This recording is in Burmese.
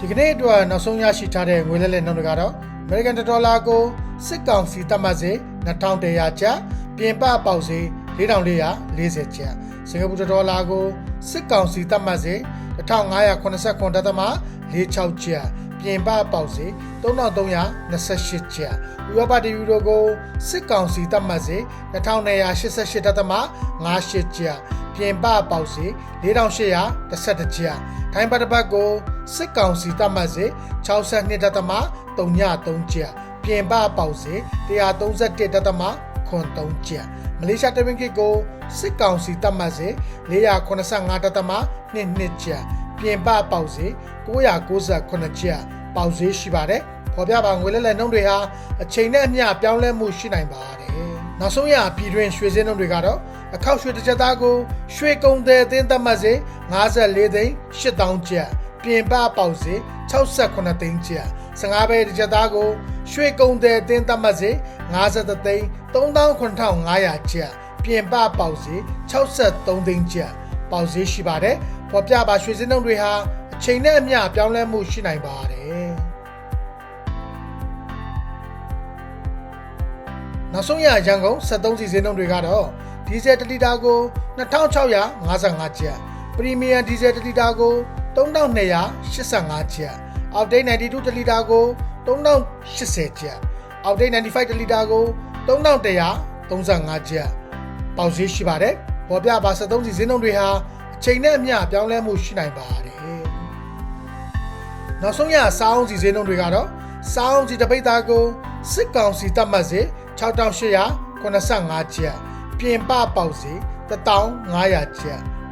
ဒီကနေ့အတွက်နောက်ဆုံးရရှိထားတဲ့ငွေလဲလှယ်နှုန်းတွေကတော့ American ဒေါ်လာကိုစစ်ကောင်စီတတ်မှတ်စေ2100ကျပ်ပြင်ပပေါက်စေ4440ကျပ်စင်ကာပူဒေါ်လာကိုစစ်ကောင်စီတတ်မှတ်စေ1589.46ကျပ်ပြင်ပပေါက်စေ3328ကျပ်ဥရောပတယူရိုကိုစစ်ကောင်စီတတ်မှတ်စေ2288.58ကျပ်ပြင်ပပေါက်စေ4811ကျပ်ထိုင်းပတ်တစ်ပတ်ကို စစ်ကောင်စီတတ်မှတ်စေ62.33ကျပ်ပြင်ပပေါက်စေ131.83ကျပ်မလေးရှားတမင်ကစ်ကိုစစ်ကောင်စီတတ်မှတ်စေ485.22ကျပ်ပြင်ပပေါက်စေ998ကျပ်ပေါက်စေရှိပါတယ်ဖော်ပြပါငွေလဲလှယ်နှုန်းတွေဟာအချိန်နဲ့အမျှပြောင်းလဲမှုရှိနိုင်ပါတယ်နောက်ဆုံးရပြည်တွင်းရွှေစင်းနှုန်းတွေကတော့အခောက်ရွှေတစ်ချက်သားကိုရွှေကုံတဲ့အသင်းသတ်မှတ်စေ54သိန်း8000ကျပ် ပြင်ပပေါက်စေ68သိန်းကျပ်15ပဲတစ်ချက်သားကို ရွှေကုံတဲ့အသင်းသတ်မှတ်စေ53သိန်း39,500ကျပ်ပြင်ပပေါက်စေ63သိန်းကျပ်ပေါက်စေရှိပါတယ်ဖော်ပြပါရွှေစင်းနှုန်းတွေဟာအချိန်နဲ့အမျှပြောင်းလဲမှုရှိနိုင်ပါတယ်နောက်ဆုံးရရန်ကုန်73စီစင်းနှုန်းတွေကတော့ဒီဇယ်1လီတာကို2655ကျပ်ပရီမီယံဒီဇယ်1လီတာကို 3285ကျပ်အောက်တိတ်92တလီတာကို3080ကျပ်အောက်တိတ်95တလီတာကို3135ကျပ်ပေါက်ဈေးရှိပါတယ်ပေါ်ပြပါ73စီဈေးနှုန်းတွေဟာအချိန်နဲ့အမျှပြောင်းလဲမှုရှိနိုင်ပါတယ်နောက်ဆုံးရစောင်းစီဈေးနှုန်းတွေကတော့စောင်းစီတပိတ်သားကိုစစ်ကောင်စီတတ်မှတ်စေ6885ကျပ်ပြင်ပပေါက်ဈေး1500ကျပ်